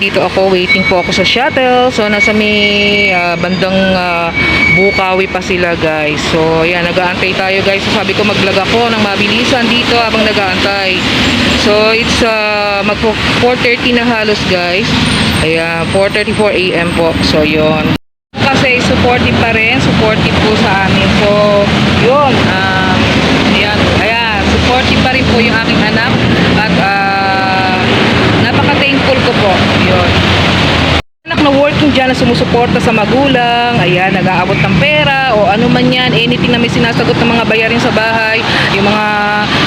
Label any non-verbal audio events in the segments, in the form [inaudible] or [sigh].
Dito ako, waiting po ako sa shuttle. So, nasa may ah, bandang ah, Bukawi pa sila, guys. So, ayan, nag-aantay tayo, guys. So, sabi ko, mag-vlog ako ng mabilisan dito habang nag-aantay. So, it's uh, mag 4.30 na halos, guys. Ayan, 4.34 a.m. po. So, yon Kasi supportive pa rin. Supportive po sa amin. So, yun. Um, ayan, ayan. Supportive pa rin po yung aking anak. At, ah, napaka-thankful ko po. Yun. Working dyan na sumusuporta sa magulang, ayan, nag-aabot ng pera o ano man yan, anything na may sinasagot ng mga bayarin sa bahay, yung mga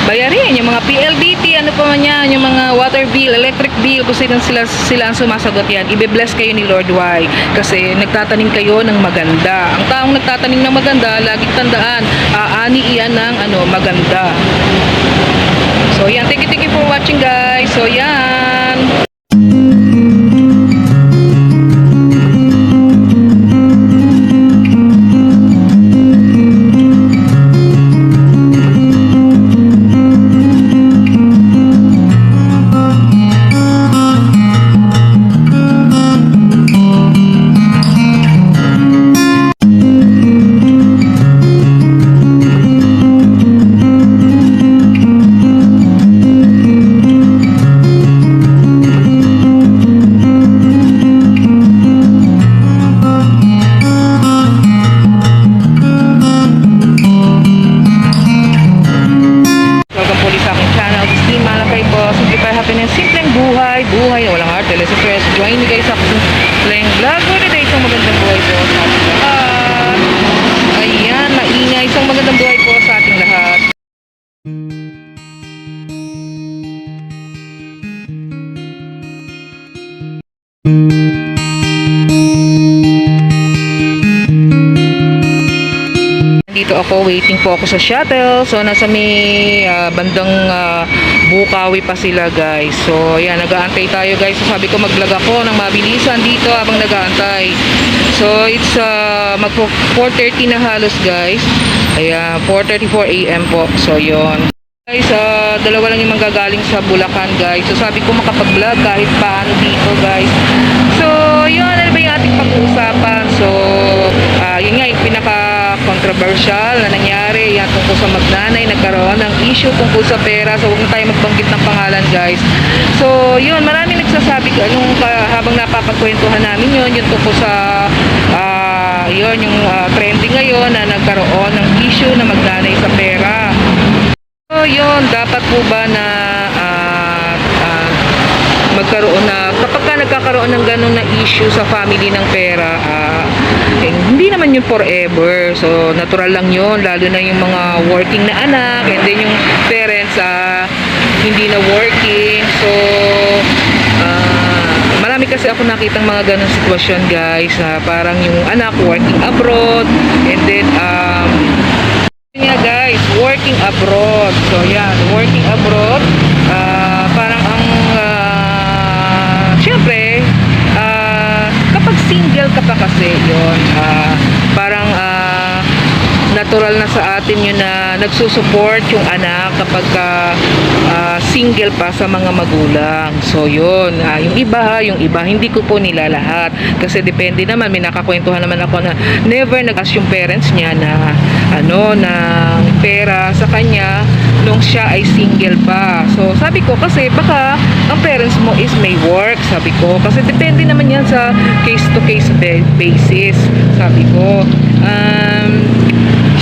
bayarin, yung mga PLDT, ano pa man yan, yung mga water bill, electric bill, kung sila, sila, sila ang sumasagot yan, ibe-bless kayo ni Lord Why? Kasi nagtatanim kayo ng maganda. Ang taong nagtatanim ng maganda, laging tandaan, aani iyan ng ano, maganda. So yan, thank you, thank you for watching guys. So yan. Dito ako, waiting po ako sa shuttle. So, nasa may ah, bandang ah, Bukawi pa sila, guys. So, ayan, nag-aantay tayo, guys. So, sabi ko, mag-vlog ako ng mabilisan dito habang nag-aantay. So, it's uh, mag 4.30 na halos, guys. Ayan, 4.34 a.m. po. So, yon Guys, ah, dalawa lang yung manggagaling sa Bulacan, guys. So, sabi ko makapag-vlog kahit paano dito, guys. So, yun, ano ba yung ating pag-uusapan? So, ah, yun nga, yung pinaka-controversial na nangyari, yan tungkol sa magnanay, nagkaroon ng issue tungkol sa pera. So, huwag na tayo magbanggit ng pangalan, guys. So, yun, marami nagsasabi, anong ka- habang napapagkwentuhan namin yun, yung tungkol sa, ah, yun, yung ah, trending ngayon na nagkaroon ng issue na magnanay sa pera. So, yun, dapat po ba na ah, ah, magkaroon na, kapag ka nagkakaroon ng ganun na issue sa family ng pera, ah, eh, hindi naman yun forever. So, natural lang yun, lalo na yung mga working na anak, and then yung parents, ah, hindi na working. So, ah, marami kasi ako nakitang mga ganun sitwasyon, guys. ah, parang yung anak working abroad, and then, um, yun guys, working abroad. So yan, working abroad. ah, parang ang ah, syempre, ah, kapag single ka pa kasi yun, ah, parang ah, natural na sa atin yun na nagsusupport yung anak kapag ka, ah, single pa sa mga magulang. So yun, ah, yung iba, yung iba, hindi ko po nila lahat. Kasi depende naman, may nakakwentuhan naman ako na never nag-ask yung parents niya na ano, ng pera sa kanya nung siya ay single pa. So sabi ko kasi baka ang parents mo is may work, sabi ko. Kasi depende naman yan sa case to case basis, sabi ko. Um,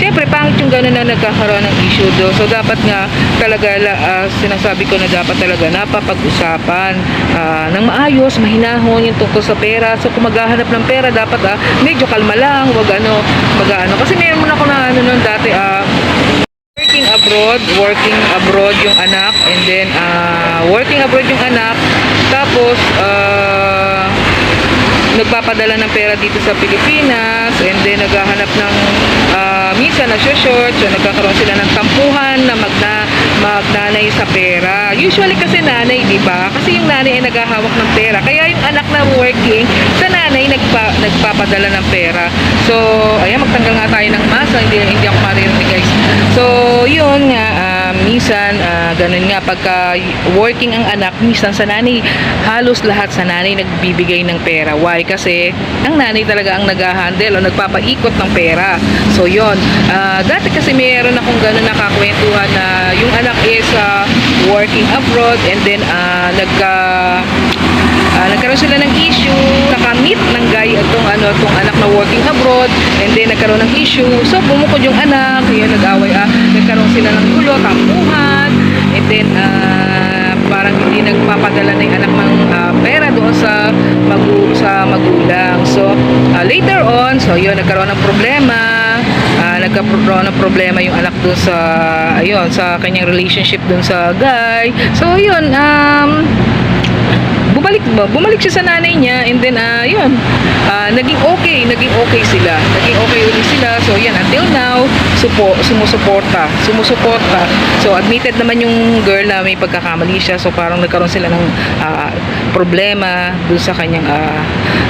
Siyempre, pangit yung gano'n na nagkakaroon ng issue do. So, dapat nga talaga, ah, sinasabi ko na dapat talaga napapag-usapan ah, ng maayos, mahinahon yung tungkol sa pera. So, kung maghahanap ng pera, dapat ah, medyo kalma lang, wag ano, mag ano. Kasi meron ako na ano nun dati, ah, working abroad, working abroad yung anak, and then ah, working abroad yung anak, tapos ah, nagpapadala ng pera dito sa Pilipinas and then naghahanap ng ah, minsan na short so nagkakaroon sila ng tampuhan na magna, magnanay sa pera. Usually kasi nanay di ba? Kasi yung nanay ay naghahawak ng pera. Kaya yung anak na working sa nanay nagpa, nagpapadala ng pera. So ayan magtanggal nga tayo ng masa. Hindi, hindi ako maririnig guys. So yun nga ah, minsan, ah, ganun nga, pagka working ang anak, minsan sa nanay, halos lahat sa nanay nagbibigay ng pera. Why? Kasi ang nanay talaga ang nag-handle o nagpapaikot ng pera. So, yon Ah, dati kasi mayroon akong ganun nakakwentuhan na yung anak is ah, working abroad and then ah, nagka Ah, nagkaroon sila ng issue, nakamit ng guy itong ano, itong anak na working abroad, and then nagkaroon ng issue. So, bumukod yung anak, yun, nag-away, ah, nagkaroon sila ng gulo, tampuhan, and then, ah, parang hindi nagpapadala na yung anak ng ah, pera doon sa, magu sa magulang. So, ah, later on, so yun, nagkaroon ng problema, ah, nagkaroon ng problema yung anak doon sa, ayun, sa kanyang relationship doon sa guy. So, yun, um, bumalik ba? Bumalik siya sa nanay niya and then ah yun. ah, naging okay, naging okay sila. Naging okay ulit sila. So yan until now supo, sumusuporta, sumusuporta. So admitted naman yung girl na may pagkakamali siya. So parang nagkaroon sila ng ah, problema dun sa kanyang ah,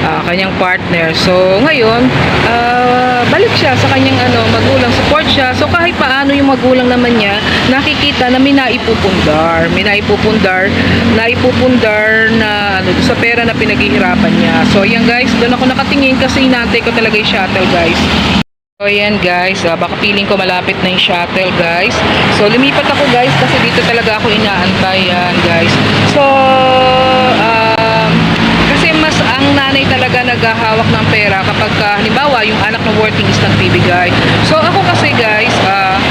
ah, kanyang partner. So ngayon, ah, balik siya sa kanyang ano, magulang, support siya. So kahit paano yung magulang naman niya, nakikita na may naipupundar, may naipupundar, naipupundar na ano, sa pera na pinaghihirapan niya. So ayan guys, doon ako nakatingin kasi inantay ko talaga yung shuttle guys. So ayan guys, ah, baka feeling ko malapit na yung shuttle guys. So lumipat ako guys kasi dito talaga ako inaantay yan guys. So um, kasi mas ang nanay talaga naghahawak ng pera kapag ka, halimbawa yung anak na working is nagbibigay. So ako kasi guys, ah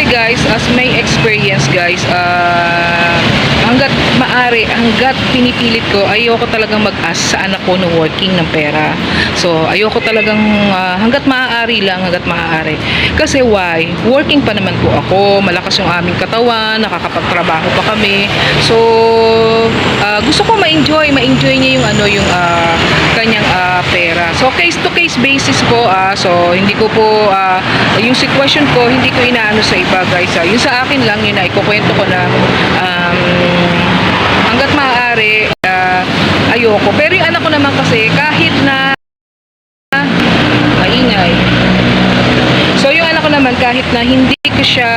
kasi guys, as may experience guys, ah hanggat hanggat pinipilit ko, ayoko talagang mag-ask sa anak ko no working ng pera. So, ayoko talagang ah, hanggat maaari lang, hanggat maaari. Kasi why? Working pa naman po ako, malakas yung aming katawan, nakakapagtrabaho pa kami. So, ah, gusto ko ma-enjoy, ma-enjoy niya yung ano, yung ah, kanyang ah, pera. So, case to case basis po, ah, so hindi ko po ah, yung sitwasyon ko, hindi ko inaano sa iba guys. ah. yung sa akin lang, yun na ikukwento ko na um, hanggat maaari, ah, ayoko. Pero yung anak ko naman kasi, kahit na maingay. So, yung anak ko naman, kahit na hindi ko siya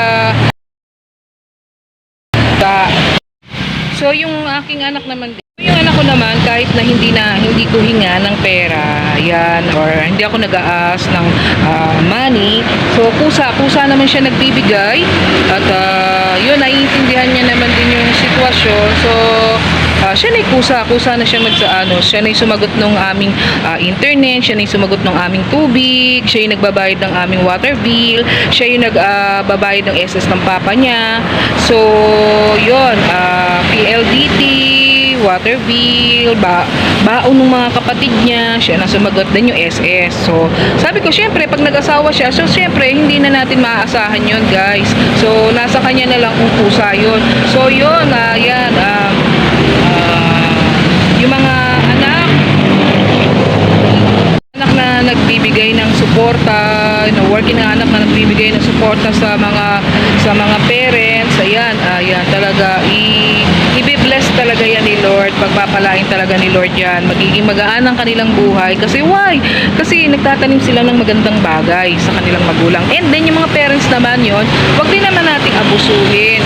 So, yung aking anak naman din, yung anak ko naman, kahit na hindi na hindi ko hinga ng pera, yan, or hindi ako nag-aas ng ah, money, so kusa, kusa naman siya nagbibigay, at ah, yun, naiintindihan niya naman din yung sitwasyon, so ah, siya na kusa, kusa na siya mag ano, siya na sumagot ng aming ah, internet, siya na sumagot ng aming tubig, siya yung nagbabayad ng aming water bill, siya yung nagbabayad ng SS ng papa niya, so yun, ah, PLDT, water bill, ba baon ng mga kapatid niya, siya na sumagot din yung SS. So, sabi ko, syempre, pag nag-asawa siya, so syempre, hindi na natin maaasahan yun, guys. So, nasa kanya na lang kung pusa yun. So, yun, ah, yan, um, ah, yung mga anak, anak na nagbibigay ng suporta, na working na anak na nagbibigay ng suporta sa mga sa mga parents, ayan, ayan talaga i i-bless talaga yan ni Lord, pagpapalain talaga ni Lord yan, magiging magaan ang kanilang buhay kasi why? Kasi nagtatanim sila ng magandang bagay sa kanilang magulang. And then yung mga parents naman yon, wag din naman nating abusuhin.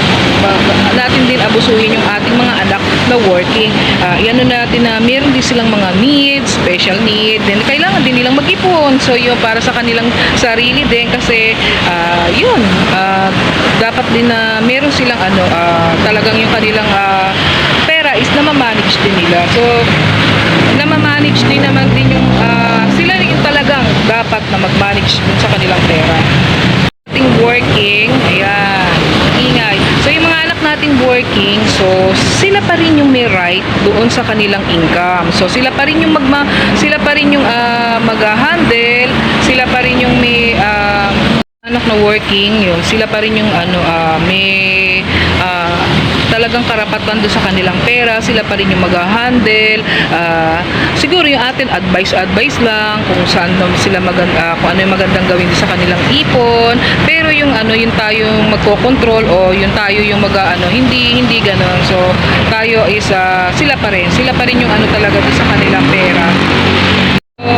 Natin din abusuhin yung ating mga anak na working. Ah, yan natin na meron din silang mga needs, special need, then kailangan din nilang mag-ipon. So yun para sa kanilang sarili din kasi ah, yun, ah, dapat din na meron silang ano, ah, talagang yung kanilang ah, pera is na manage din nila. So na manage din naman din yung ah, sila yung talagang dapat na mag-manage dun sa kanilang pera nating working, ayan, ingay. So, yung mga anak nating working, so, sila pa rin yung may right doon sa kanilang income. So, sila pa rin yung magma, sila pa rin yung ah, mag-handle, sila pa rin yung may ah, anak na working, yun, sila pa rin yung ano, ah, may talagang karapatan doon sa kanilang pera, sila pa rin yung mag-handle. ah, siguro yung atin advice-advice lang kung saan sila maganda, kung ano yung magandang gawin sa kanilang ipon. Pero yung ano, yung tayo yung magko-control o yung tayo yung mag ano, hindi hindi ganoon. So, tayo is ah, sila pa rin, sila pa rin yung ano talaga sa kanilang pera. So,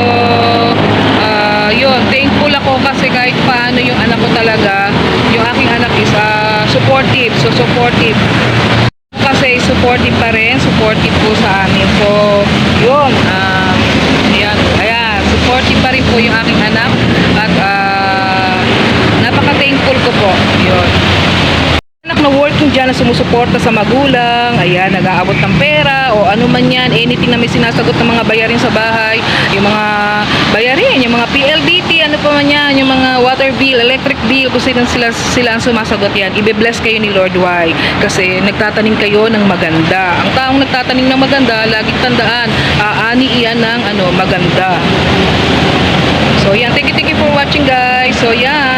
ah, yun, thankful ako kasi kahit paano yung anak ko talaga, yung aking anak is ah, supportive. So, supportive. Kasi supportive pa rin, supportive po sa amin. So, yun. Um, ayan, ayan, supportive pa rin po yung aking anak. At ah, napaka-thankful ko po. Yun. Anak na working sumusuporta sa magulang, ayan, nag-aabot ng pera o ano man yan, anything na may sinasagot ng mga bayarin sa bahay, yung mga bayarin, yung mga PLDT, ano pa man yan, yung mga water bill, electric bill, kung sila, sila, sila ang sumasagot yan, ibe-bless kayo ni Lord Why? Kasi nagtatanim kayo ng maganda. Ang taong nagtatanim ng maganda, laging tandaan, aani iyan ng ano, maganda. So yan, thank you, thank you for watching guys. So yan.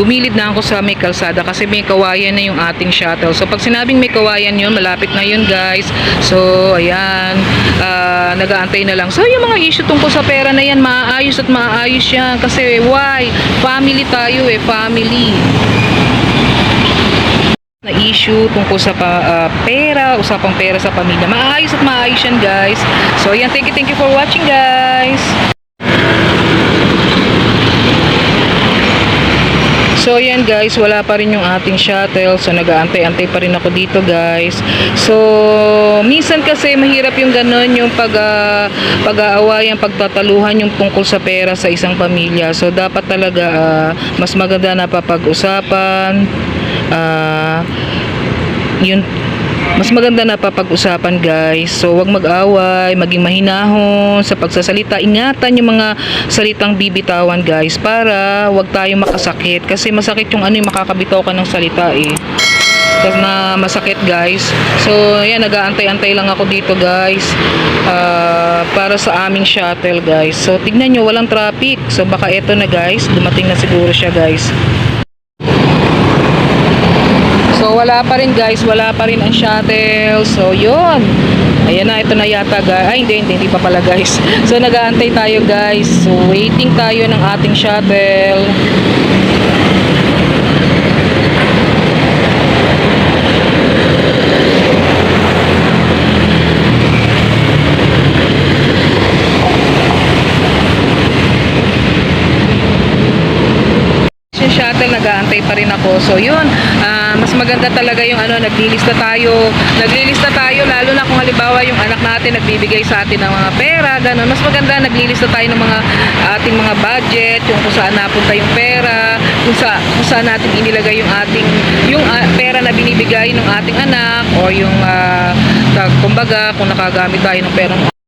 Gumilid na ako sa may kalsada kasi may kawayan na yung ating shuttle. So pag sinabing may kawayan yun, malapit na yun guys. So ayan, ah, nag-aantay na lang. So yung mga issue tungkol sa pera na yan, maayos at maayos yan. Kasi why? Family tayo eh, family na issue tungkol sa pa, ah, pera, usapang pera sa pamilya. Maayos at maayos yan guys. So yan, thank you, thank you for watching guys. So yan guys, wala pa rin yung ating shuttle. So nag-aantay-antay pa rin ako dito guys. So minsan kasi mahirap yung ganun yung pag uh, pag-aawayan, pagtataluhan yung tungkol sa pera sa isang pamilya. So dapat talaga ah, mas maganda na papag-usapan. Ah, yun mas maganda na papag-usapan guys. So wag mag-away, maging mahinahon sa pagsasalita. Ingatan yung mga salitang bibitawan guys para wag tayo makasakit kasi masakit yung ano yung makakabitaw ka ng salita eh. Kasi na masakit guys. So ayan nag-aantay-antay lang ako dito guys. Ah, para sa aming shuttle guys. So tignan nyo walang traffic. So baka eto na guys. Dumating na siguro siya guys. So wala pa rin guys, wala pa rin ang shuttle. So yun. Ayan na, ito na yata guys. Ay hindi, hindi, hindi pa pala guys. [laughs] So nag-aantay tayo guys. So waiting tayo ng ating shuttle. Yung shuttle, nag-aantay pa rin ako. So, yun, ah, mas maganda talaga yung ano, naglilista tayo. Naglilista tayo, lalo na kung halimbawa yung anak natin nagbibigay sa atin ng mga pera, ganun. Mas maganda, naglilista tayo ng mga ating mga budget, yung kung saan napunta yung pera, kung, sa, kung saan natin inilagay yung ating, yung ah, pera na binibigay ng ating anak, o yung, tag- kumbaga, kung nakagamit tayo ng perang